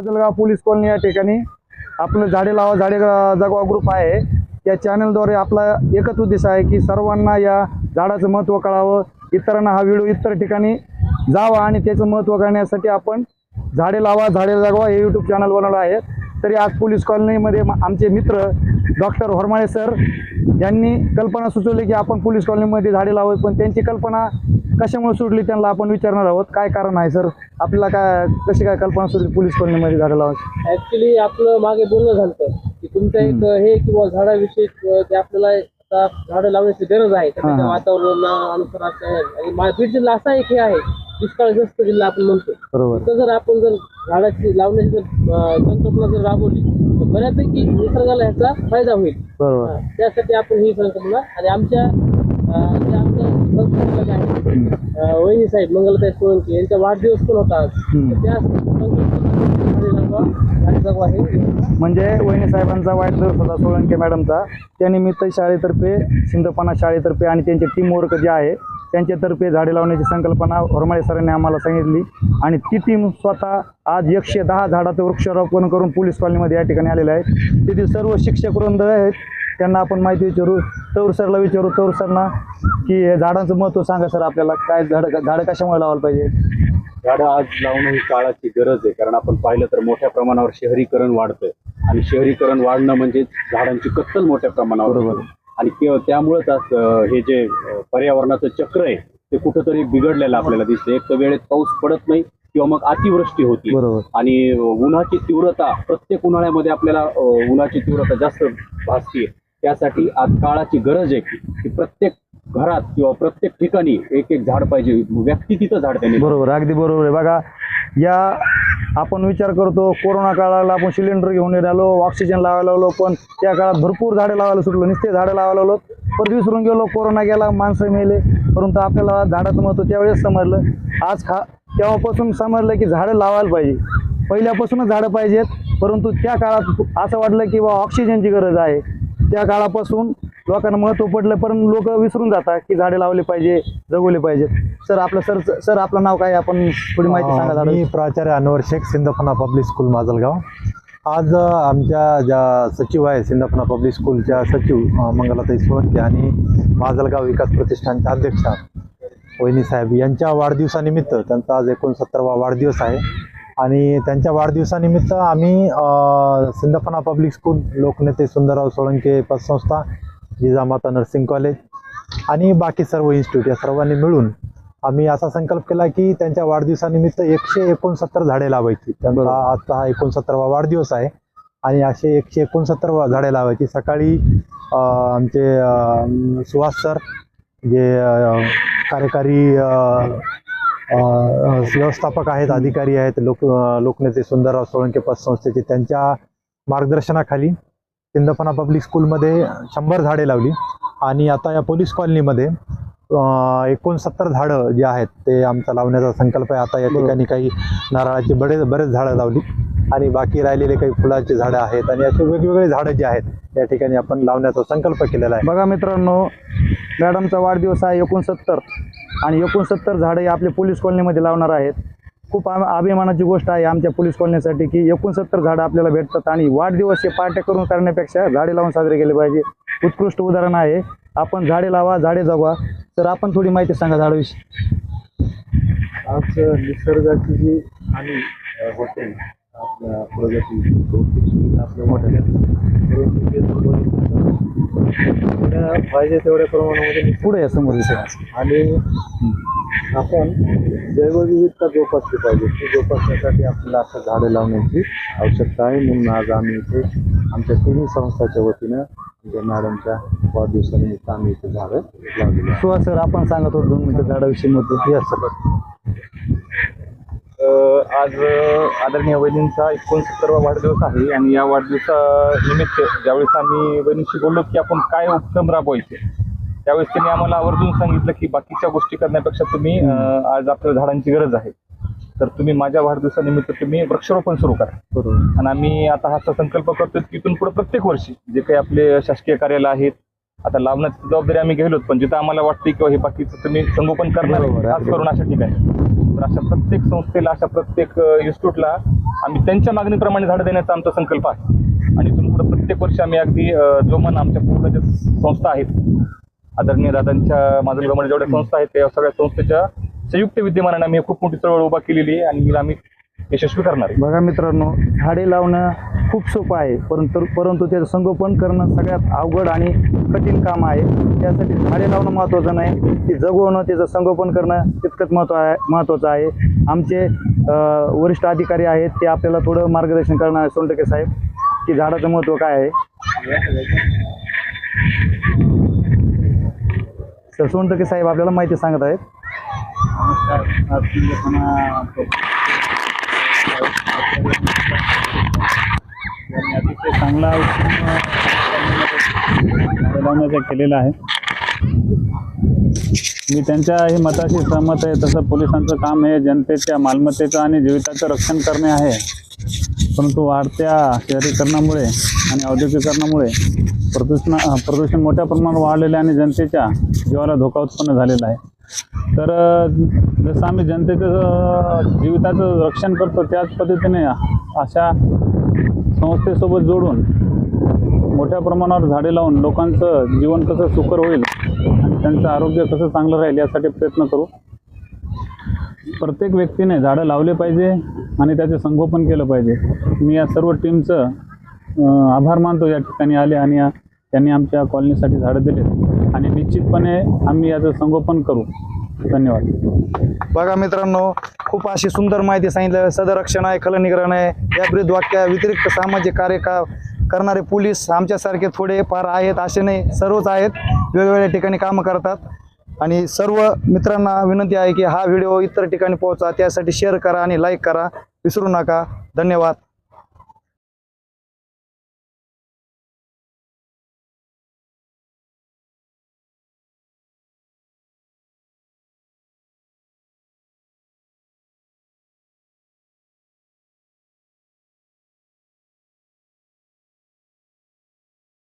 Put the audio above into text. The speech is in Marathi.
उजलगाव पोलीस कॉलनी या ठिकाणी आपलं झाडे लावा झाडे जगवा ग्रुप आहे. या चॅनलद्वारे आपला एकच उद्देश आहे की सर्वांना या झाडाचं महत्त्व कळावं इतरांना हा व्हिडिओ इतर ठिकाणी जावा आणि त्याचं महत्त्व करण्यासाठी आपण झाडे लावा झाडे जगवा हे यूट्यूब चॅनल बनवलं आहे. तरी आज पोलीस कॉलनीमध्ये आमचे मित्र डॉक्टर होरमाळे सर यांनी कल्पना सुचवली की आपण पोलीस कॉलनीमध्ये झाडे लावत पण त्यांची कल्पना कशामुळे सुटली त्यांना आपण विचारणार आहोत? काय कारण आहे सर? आपल्याला काय कशी काय कल्पना सुटली पोलीस कॉलनीमध्ये झाडं लावायची ऍक्च्युली आपलं मागे बोलणं झालं की तुमचं एक हे किंवा झाडाविषयी ते आपल्याला आता झाडं लावण्याची गरज आहे त्याच्या आहे. आणि बीड जिल्हा असा एक हे आहे दुष्काळग्रस्त जिल्हा आपण म्हणतो. बरोबर. तर जर आपण जर झाडाची लावण्याची जर संकल्पना जर राबवली तर बऱ्यापैकी निसर्गाला ह्याचा फायदा होईल. बरोबर. त्यासाठी आपण ही संकल्पना आणि आमच्या वहिनी साहेब मंगलताई सोळंकी यांचा वाढदिवस पण होता आज. तर त्या म्हणजे वहिनी साहेबांचा वाढदिवस होता सोळंके मॅडमचा. त्यानिमित्त शाळेतर्फे सिंधपणा शाळेतर्फे आणि त्यांचे टीम वर्क जे आहे त्यांच्यातर्फे झाडे लावण्याची संकल्पना होरमाळे सरांनी आम्हाला सांगितली. आणि ती टीम स्वतः आज एकशे दहा झाडाचं वृक्षारोपण करून पोलीस कॉलनीमध्ये या ठिकाणी आलेले आहेत. तेथील सर्व शिक्षक वृंद आहेत. त्यांना आपण माहिती विचारू. तौर सरला विचारू. तौर सरना की झाडांचं महत्त्व सांगा सर आपल्याला. काय झाडं झाडं कशामुळे लावायला पाहिजे? झाडं आज लावणं ही काळाची गरज आहे. कारण आपण पाहिलं तर मोठ्या प्रमाणावर शहरीकरण वाढतंय. आणि शहरीकरण वाढणं म्हणजे झाडांची कत्तल मोठ्या प्रमाणावर. होते. आणि केवळ त्यामुळेच आज हे जे पर्यावरणाचं चक्र आहे ते कुठंतरी बिघडलेलं आपल्याला दिसतं एक तर वेळेत पाऊस पडत नाही किंवा मग अतिवृष्टी होती. बरोबर. आणि उन्हाची तीव्रता प्रत्येक उन्हाळ्यामध्ये आपल्याला उन्हाची तीव्रता जास्त भासते त्यासाठी आज काळाची गरज आहे की- प्रत्येक घरात किंवा प्रत्येक ठिकाणी एक एक झाड पाहिजे. व्यक्ती तिथं झाड त्यांनी बरोबर अगदी बरोबर आहे. बघा या आपण विचार करतो कोरोना काळाला आपण सिलेंडर घेऊन आलो ऑक्सिजन लावायला लागलो पण त्या काळात भरपूर झाडे लावायला सुटलो नुसते झाडं लावायला लागलो परत विसरून गेलो कोरोना गेला माणसं मेले परंतु आपल्याला झाडाचं महत्त्व त्यावेळेस समजलं. आज खा तेव्हापासून समजलं की झाडं लावायला पाहिजे. पहिल्यापासूनच झाडं पाहिजेत परंतु त्या काळात असं वाटलं की बा ऑक्सिजनची गरज आहे. त्या काळापासून लोकांना महत्त्व पडलं पण लोक विसरून जातात की झाडे लावले पाहिजे जगवले पाहिजेत सर आपलं सर सर आपलं नाव काय? आपण थोडी माहिती सांगा मी प्राचार्य अनवर शेख सिंदफना पब्लिक स्कूल माजलगाव. आज आमच्या ज्या सचिव आहे सिंदफना पब्लिक स्कूलच्या सचिव मंगलाताई सोळंके आणि माजलगाव विकास प्रतिष्ठानच्या अध्यक्षा वहिनी साहेब यांच्या वाढदिवसानिमित्त त्यांचा आज एकोणसत्तरवा वाढदिवस आहे. आणि त्यांच्या वाढदिवसानिमित्त आम्ही सिंदफना पब्लिक स्कूल लोकनेते सुंदरराव सोळंके पतसंस्था जिजामाता नर्सिंग कॉलेज आणि बाकी सर्व इन्स्टिट्यूट या सर्वांनी मिळून आम्ही असा संकल्प केला की त्यांच्या वाढदिवसानिमित्त एकशे एकोणसत्तर झाडे लावायची. त्यांचा आजचा हा एकोणसत्तरवा वाढदिवस आहे आणि असे एकशे एकोणसत्तर वा- झाडे लावायची. सकाळी आमचे सुहास सर जे कार्यकारी व्यवस्थापक आहेत अधिकारी आहेत लोक लोकनेते सुंदरराव सोळंके पतसंस्थेचे त्यांच्या मार्गदर्शनाखाली सिंदफना पब्लिक स्कूलमध्ये शंभर झाडे लावली. आणि आता या पोलीस कॉलनीमध्ये एकोणसत्तर झाडं जे आहेत ते आमचा लावण्याचा संकल्प आहे. आता या ठिकाणी काही नारळाची बरेच बरेच झाडं लावली. आणि बाकी राहिलेले काही फुलाची झाडं आहेत. आणि असे वेगवेगळे झाडं जे आहेत या ठिकाणी आपण लावण्याचा संकल्प केलेला आहे. बघा मित्रांनो मॅडमचा वाढदिवस आहे एकोणसत्तर. आणि एकोणसत्तर झाडे आपले पोलीस कॉलनीमध्ये लावणार आहेत. खूप आ- अभिमानाची गोष्ट आहे आमच्या पोलीस कॉलनीसाठी की एकोणसत्तर झाडं आपल्याला भेटतात आणि वाढदिवस हे पार्ट्या करून करण्यापेक्षा झाडे लावून साजरे केले पाहिजे. उत्कृष्ट उदाहरण आहे. आपण झाडे लावा झाडे जगवा. तर आपण थोडी माहिती सांगा झाडाविषयी. आज निसर्गाची जी हानी होते आपल्या प्रगती भौतिक सुविधा आपल्या मोठ्या पाहिजे तेवढ्या प्रमाणामध्ये पुढे या समोर. आणि आपण जैवविविधता जोपासली पाहिजे. ती जोपासण्यासाठी आपल्याला असं झाडं लावण्याची आवश्यकता आहे. म्हणून आज आम्ही इथे आमच्या तिन्ही संस्थाच्या वतीनं आमच्या मॅडमच्या वाढदिवसानिमित्त आम्ही इथे झाडं लावलेली. सुहास सर आपण सांगत होतो दोन मिनिटं झाडाविषयी सर अ, आज आदरणीय वहिनींचा एकोणसत्तरवा वाढदिवस आहे आणि या वाढदिवसानिमित्त ज्यावेळेस आम्ही वहिनींशी बोललो की आपण काय उपक्रम राबवायचे त्यावेळेस त्यांनी आम्हाला आवर्जून सांगितलं की बाकीच्या गोष्टी करण्यापेक्षा तुम्ही आज आपल्याला झाडांची गरज आहे. तर तुम्ही माझ्या वाढदिवसानिमित्त तुम्ही वृक्षारोपण सुरू करा. आणि आम्ही आता हा संकल्प करतोय की इथून पुढे प्रत्येक वर्षी जे काही आपले शासकीय कार्यालय आहेत आता लावण्याची जबाबदारी आम्ही घेलोत पण जिथं आम्हाला वाटते किंवा हे बाकीचं तुम्ही संगोपन करणार खास करून अशा ठिकाणी. तर अशा प्रत्येक संस्थेला अशा प्रत्येक इन्स्टिट्यूटला आम्ही त्यांच्या मागणीप्रमाणे झाडं देण्याचा आमचा संकल्प आहे. आणि इथून पुढे प्रत्येक वर्षी आम्ही अगदी अ, जोमान आमच्या पूर्ण ज्या संस्था आहेत आदरणीय दादांच्या माजलगावमध्ये जेवढ्या संस्था आहेत त्या सगळ्या संस्थेच्या संयुक्त विद्यमानाने आम्ही खूप मोठी चळवळ उभा केलेली आहे आणि आम्ही यशस्वी करणार आहे. बघा मित्रांनो झाडे लावणं खूप सोपं आहे. परंतु परंतु त्याचं संगोपन करणं सगळ्यात अवघड आणि कठीण काम आहे. त्यासाठी झाडे लावणं महत्त्वाचं नाही. ते जगवणं त्याचं संगोपन करणं तितकंच महत्त्व आहे महत्त्वाचं आहे. आमचे वरिष्ठ अधिकारी आहेत ते आपल्याला थोडं मार्गदर्शन करणार आहे सोनटके साहेब की झाडाचं महत्त्व काय आहे? तर सोनटके साहेब आपल्याला माहिती सांगत आहेत यांनी अतिशय चांगला उपक्रम केलेला आहे. मी त्यांच्या ही मताशी सहमत आहे. तसं पोलिसांचं काम हे जनतेच्या मालमत्तेचं आणि जीविताचं रक्षण करणे आहे. परंतु वाढत्या शहरीकरणामुळे आणि औद्योगिकरणामुळे प्रदूषण प्रदूषण मोठ्या प्रमाणात वाढलेलं आहे आणि जनतेच्या जीवाला धोका उत्पन्न झालेला आहे. तर जसं आम्ही जनतेचं जीविताचं रक्षण करतो त्याच पद्धतीने अशा संस्थेसोबत जोडून मोठ्या प्रमाणावर झाडे लावून लोकांचं जीवन कसं सुकर होईल आणि त्यांचं आरोग्य कसं चांगलं राहील यासाठी प्रयत्न करू. प्रत्येक व्यक्तीने झाडं लावले पाहिजे आणि त्याचे संगोपन केलं पाहिजे. मी या सर्व टीमचं आभार मानतो या ठिकाणी आले आणि त्यांनी आमच्या कॉलनीसाठी झाडं दिले आणि निश्चितपणे आम्ही याचं संगोपन करू. धन्यवाद. बघा मित्रांनो खूप अशी सुंदर माहिती सांगितलं. सदरक्षण आहे खलनिग्रहण आहे. या ब्रीद वाक्या व्यतिरिक्त सामाजिक कार्य का करणारे पोलीस आमच्यासारखे थोडे फार आहेत असे नाही सर्वच आहेत. वेगवेगळ्या ठिकाणी कामं करतात. आणि सर्व मित्रांना विनंती आहे की हा व्हिडिओ इतर ठिकाणी पोहोचा. त्यासाठी शेअर करा आणि लाईक करा. विसरू नका. धन्यवाद.